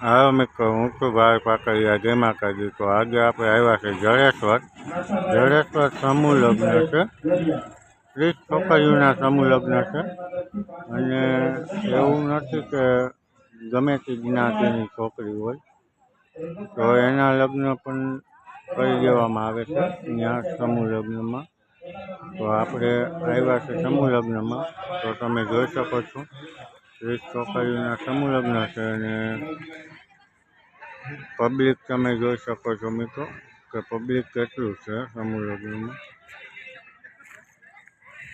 હા મિત્રો હું છું ભાઈ પાકડિયા જય માતાજી તો આજે આપણે આવ્યા છે જડેશ્વર જડેશ્વર સમૂહ લગ્ન છે. ત્રીસ છોકરીઓના સમૂહ લગ્ન છે. અને એવું નથી કે ગમે તે જ્ઞાતિની છોકરી હોય. તો એના લગ્ન પણ કરી દેવામાં આવે છે, ત્યાં સમૂહ લગ્નમાં. તો આપણે આવ્યા છે સમૂહ લગ્નમાં. તો તમે જોઈ શકો છો. ત્રીસ છોકરીઓના સમૂહ લગ્ન છે અને પબ્લિક તમે જોઈ શકો છો મિત્રો કે પબ્લિક કેટલું છે સમૂહ લગ્નમાં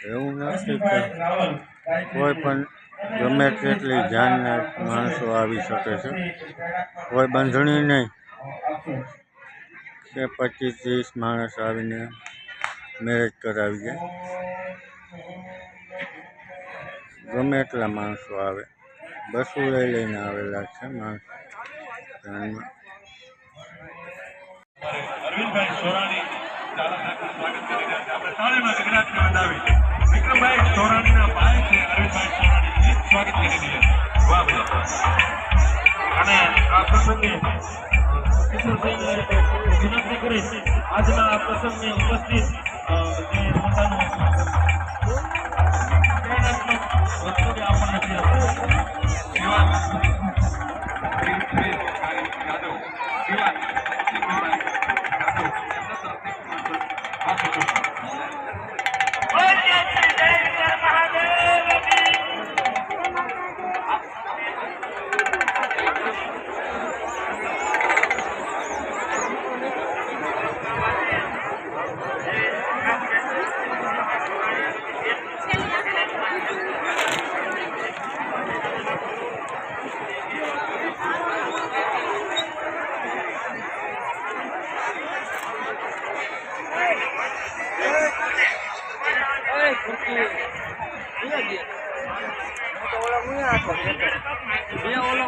એવું નથી કે કોઈ પણ ગમે તેટલી જાનના માણસો આવી શકે છે. કોઈ બંધણી નહીં કે પચીસ ત્રીસ માણસ આવીને મેરેજ કરાવી જાય ગમે એટલા માણસો આવે. બસો લઈ લઈને આવેલા છે માણસો. અરવિંદભાઈ આજના આ પ્રસંગે ઉપસ્થિત બે ઓલો